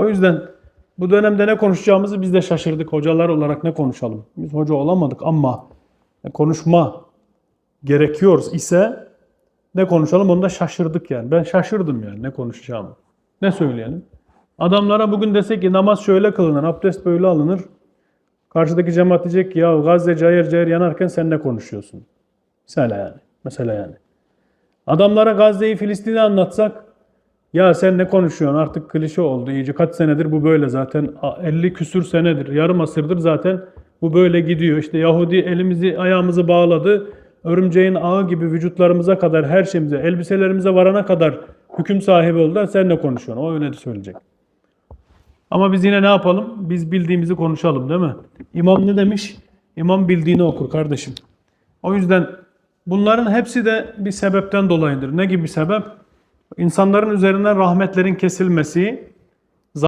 O yüzden bu dönemde ne konuşacağımızı biz de şaşırdık. Hocalar olarak ne konuşalım? Biz hoca olamadık ama konuşma gerekiyor ise ne konuşalım onu da şaşırdık yani. Ben şaşırdım yani ne konuşacağımı. Ne söyleyelim? Adamlara bugün desek ki namaz şöyle kılınır, abdest böyle alınır. Karşıdaki cemaat diyecek ki ya Gazze cayır cayır yanarken sen ne konuşuyorsun? Mesela yani. Mesela yani. Adamlara Gazze'yi Filistin'i anlatsak ya sen ne konuşuyorsun artık klişe oldu iyice kaç senedir bu böyle zaten A- 50 küsür senedir yarım asırdır zaten bu böyle gidiyor. İşte Yahudi elimizi ayağımızı bağladı örümceğin ağı gibi vücutlarımıza kadar her şeyimize elbiselerimize varana kadar hüküm sahibi oldu sen ne konuşuyorsun o öyle söyleyecek. Ama biz yine ne yapalım? Biz bildiğimizi konuşalım değil mi? İmam ne demiş? İmam bildiğini okur kardeşim. O yüzden bunların hepsi de bir sebepten dolayıdır. Ne gibi sebep? İnsanların üzerinden rahmetlerin kesilmesi,